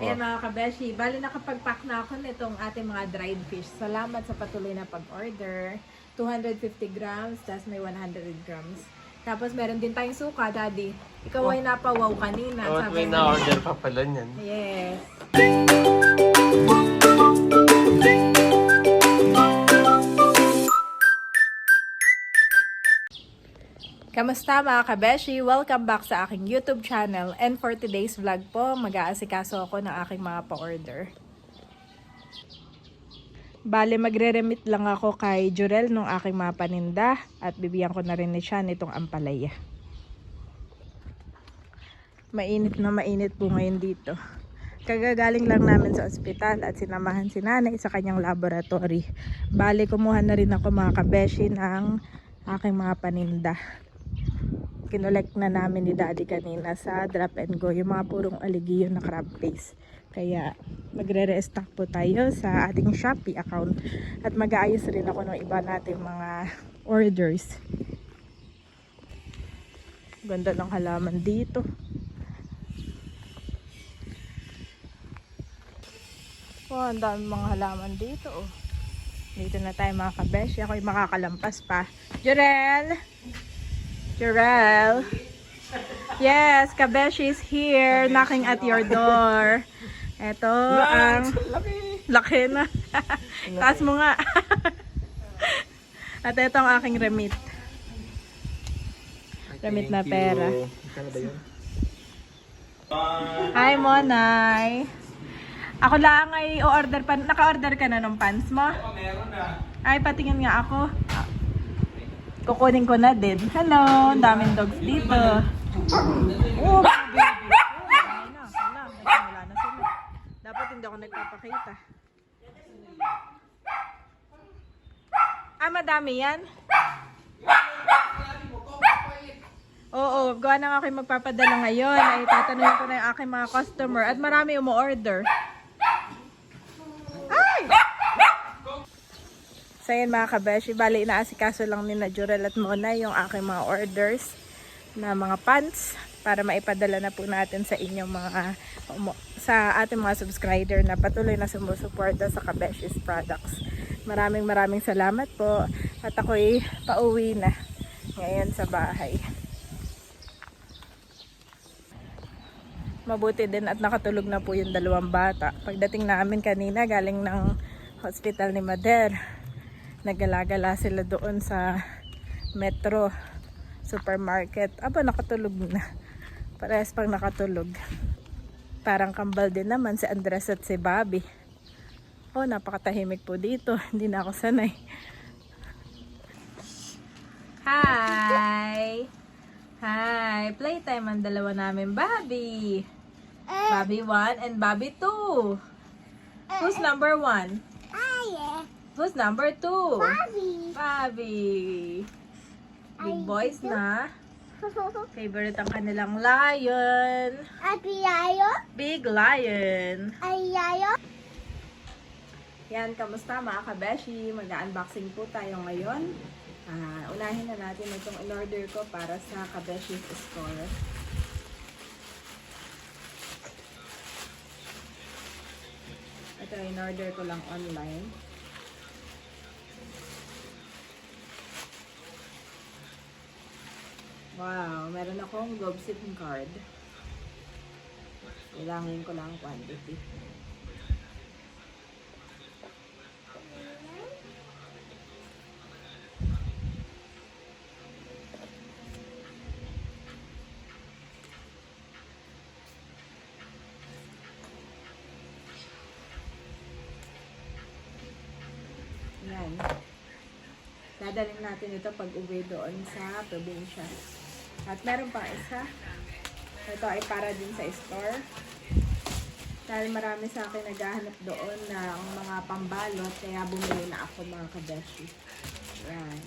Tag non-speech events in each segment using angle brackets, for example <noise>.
Ayan mga kabeshi, bali nakapag-pack na ako nitong ating mga dried fish. Salamat sa patuloy na pag-order. 250 grams, tapos may 100 grams. Tapos meron din tayong suka, daddy. Ikaw ay napawaw kanina. Oh, sabi may na-order pa pala niyan. Yes. <laughs> Kamusta mga kabeshi? Welcome back sa aking YouTube channel. And for today's vlog po, mag-aasikaso ako ng aking mga pa-order. Bale, magre-remit lang ako kay Jurel nung aking mga paninda at bibigyan ko na rin ni siya nitong ampalaya. Mainit na mainit po ngayon dito. Kagagaling lang namin sa ospital at sinamahan si nanay sa kanyang laboratory. Bale, kumuha na rin ako mga kabeshi ng aking mga paninda. Kinolect na namin ni daddy kanina sa drop and go yung mga purong aligiyo na crab paste. Kaya magre-restock po tayo sa ating Shopee account at mag-aayos rin ako ng iba nating mga orders. Ganda ng halaman dito. Oh, ang dami mga halaman dito, oh. Dito na tayo mga kabeshi. Ako'y makakalampas pa. Jurel! Jurel! Yes, kabeshi is here, knocking at your door. Ito ang... Laki na. Taas mo nga. at ito ang aking remit. Remit na pera. Hi, Monay. Ako lang ay o-order pa. Naka-order ka na ng pants mo? Oo, meron na. Ay, patingin nga ako. Kukunin ko na din. Hello, ang daming dogs dito. Oh, baby. Dapat hindi ako nagpapakita. Ah, madami yan? Oo, gawa na nga ako magpapadala ngayon. Ay, tatanungin ko na yung aking mga customer. At marami umu-order. Yun mga kabeshi, bali inaasikaso lang ni na Jurel at Mona yung aking mga orders na mga pants para maipadala na po natin sa inyong mga sa ating mga subscriber na patuloy na sumusuporta sa Kabeshis products. Maraming maraming salamat po at ako'y pauwi na ngayon sa bahay. Mabuti din at nakatulog na po yung dalawang bata. Pagdating namin kanina galing ng hospital ni Mader, naggalagala sila doon sa metro supermarket. Aba, nakatulog na. Parehas pang nakatulog. Parang kambal din naman si Andres at si Bobby. Oh, napakatahimik po dito. <laughs> Hindi na ako sanay. Hi! Hi! Playtime ang dalawa namin, Bobby. Bobby 1 and Bobby 2. Who's number 1? Who's number 2? Bobby. Big boys na. <laughs> Favorite ang kanilang lion. Big lion. Yan, kamusta mga kabeshi? Mag-unboxing po tayo ngayon. Ah, unahin na natin itong in-order ko para sa Kabeshi's Store. Ito, in-order ko lang online. Wow, meron akong Gobsitting card. Kailangan ko lang ang quantity. Yan. Dadalhin natin ito pag uwi doon sa probinsya. At meron pa isa. Ito ay para din sa store. Dahil marami sa akin naghahanap doon ng mga pambalot, kaya bumili na ako mga kabeshi. Yan.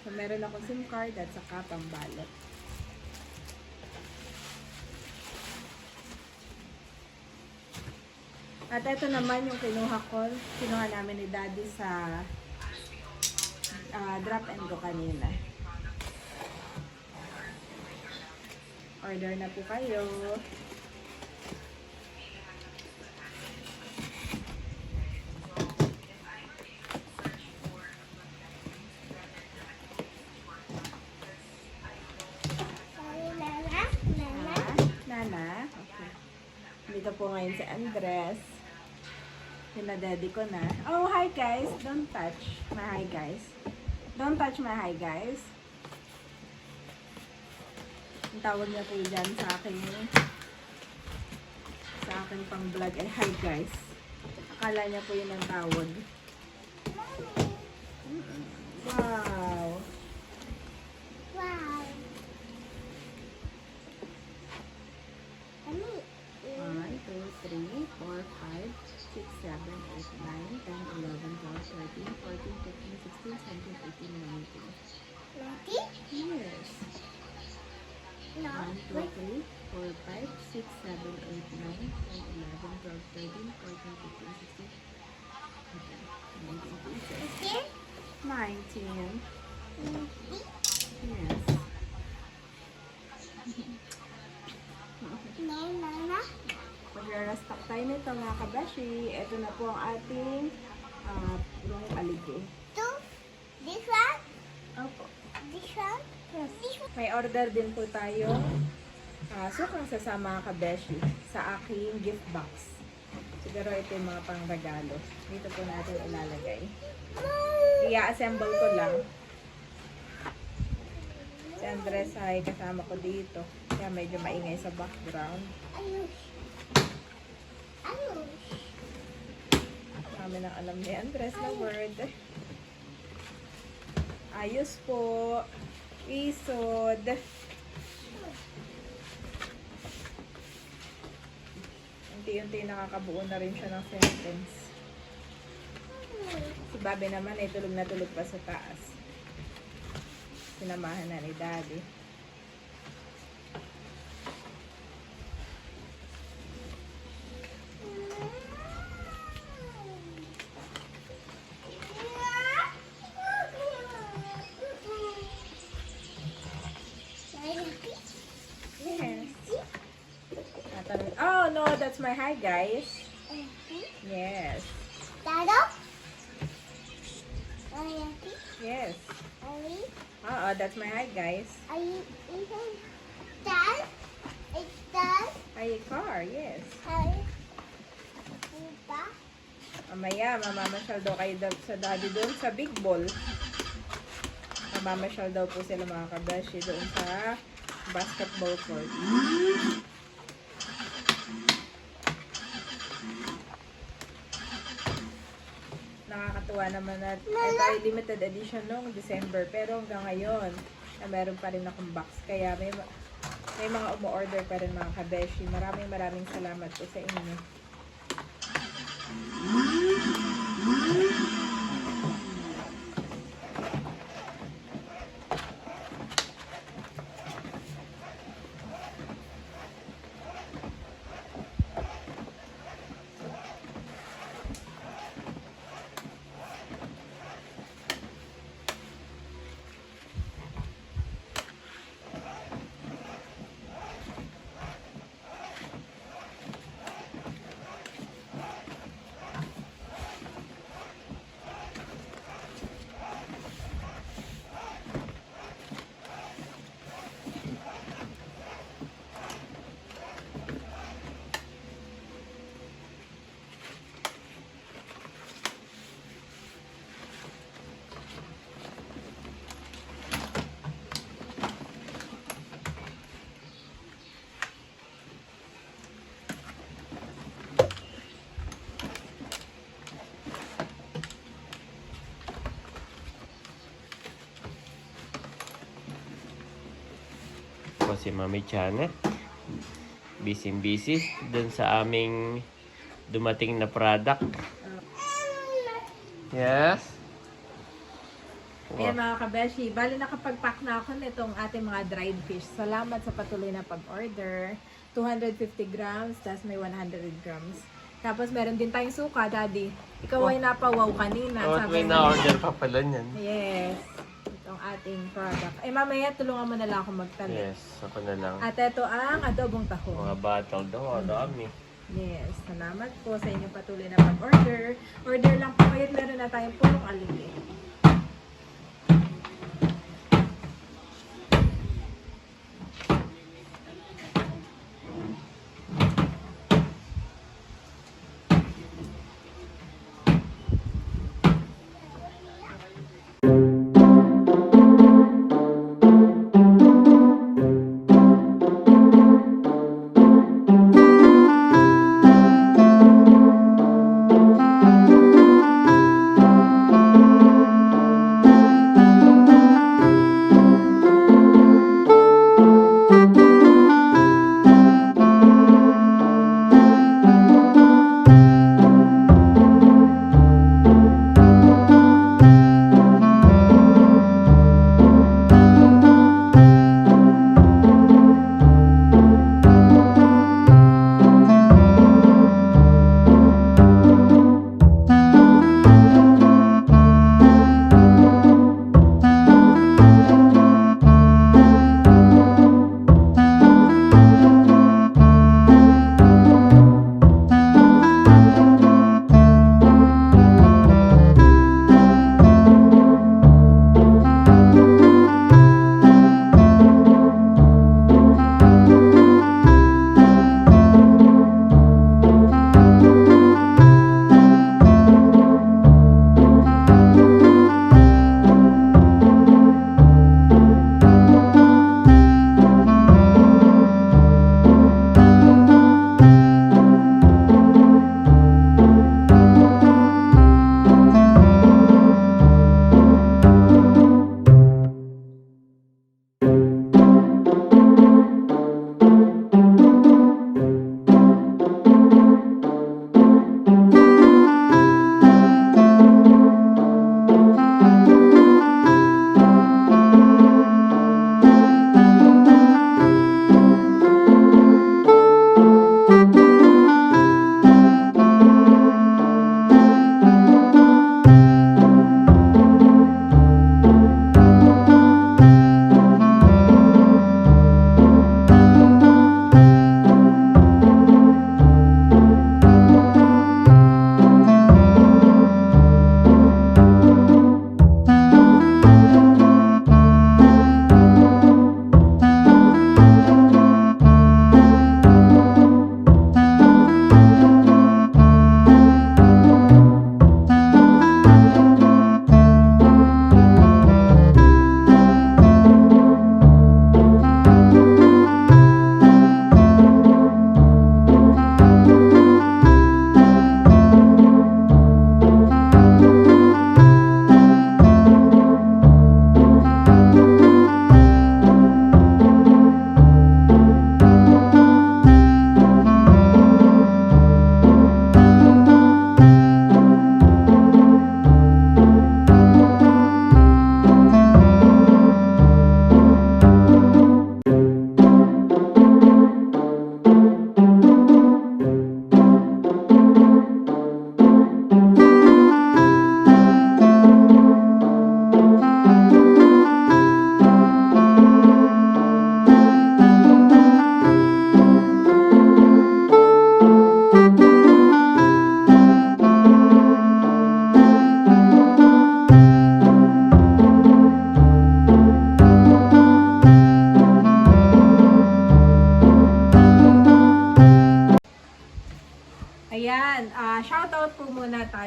So, meron ako SIM card at saka pambalot. At ito naman yung kinuha ko, kinuha namin ni Daddy sa ah, drop and go kanina. Order na po kayo. Nana, Nana. Nana. Okay. Dito po ngayon si Andres. Pinadedi ko na. Oh, hi guys. Don't touch my hi guys. Don't touch my hi guys. Ang tawag niya po dyan sa akin sa akin pang vlog ay hi guys. Akala niya po yun ang tawag. Wow. 6, 7, 8, 9, 10, 11, 12, 13, 14, 15, 16, 19 pieces. Again? 19. Lagi? Yes. Nana. Mag-restock tayo nito mga kabashi. Ito na po ang ating uh, purong kaligi. Two. This one. Opo. This one. Yes. May order din po tayo uh, sukang sasama kabeshi sa aking gift box. Siguro ito yung mga pangregalo. Dito po natin ilalagay. I-assemble ko lang. Si Andres ay kasama ko dito. Kaya medyo maingay sa background. Kami nang alam ni Andres na word. Ayos po. Isod. Unti-unti nakakabuo na rin siya ng sentence. Si Bobby naman ay tulog na tulog pa sa taas. Sinamahan na ni Daddy. Yes. Natanong- Oh no, that's my hi guys. Yes. Dado? Are you happy? Yes. Are you? Oo, that's my hi guys. Are you eating? Dad? It's Dad? Hi car, yes. Are you? Diba? Mamaya, mamamasyal daw kayo daw sa daddy doon sa big ball. Mamamasyal daw po sila mga kabashi doon sa basketball court. Nakakatuwa naman na ito ay limited edition noong December pero hanggang ngayon na meron pa rin akong box kaya may ma- may mga umu-order pa rin mga kabeshi. Maraming maraming salamat po sa inyo. Si Mami Janet. Busy busy dun sa aming dumating na product. Yes? Ayan mga kabeshi, bali nakapag-pack na ako nitong ating mga dried fish. Salamat sa patuloy na pag-order. 250 grams, tapos may 100 grams. Tapos meron din tayong suka, Daddy. Ikaw ay napawaw kanina. Oh, sabi may na-order pa pala niyan. Yes. Ito. itong ating product. Ay, mamaya tulungan mo na lang ako magtali. Yes, ako na lang. At ito ang adobong tahong. Mga battle daw, ang dami. Yes, salamat po sa inyong patuloy na pag-order. Order lang po kayo, meron na tayong purong aligi.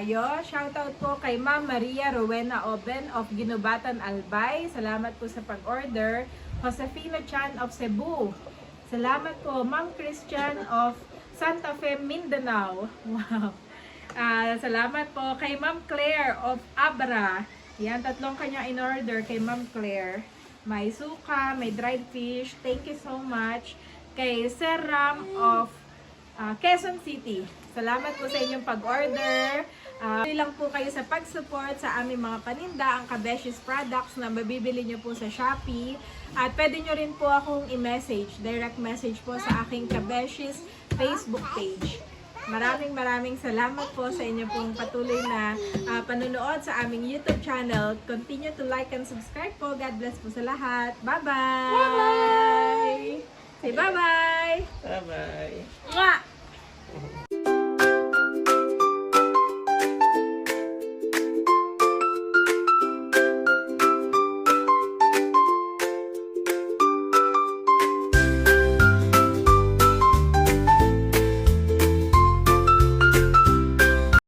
Tayo. Shoutout po kay Ma'am Maria Rowena Oben of Ginubatan Albay. Salamat po sa pag-order. Josefina Chan of Cebu. Salamat po Ma'am Christian of Santa Fe, Mindanao. Wow. Ah, salamat po kay Ma'am Claire of Abra. Yan, tatlong kanya in order kay Ma'am Claire. May suka, may dried fish. Thank you so much. Kay Sir Ram of ah, Quezon City. Salamat po sa inyong pag-order. Uh, lang po kayo sa pag-support sa aming mga paninda, ang Kabeshis products na mabibili nyo po sa Shopee. At pwede nyo rin po akong i-message, direct message po sa aking Kabeshis Facebook page. Maraming maraming salamat po sa inyo pong patuloy na ah, panunood sa aming YouTube channel. Continue to like and subscribe po. God bless po sa lahat. Bye-bye! Say bye-bye! Bye-bye!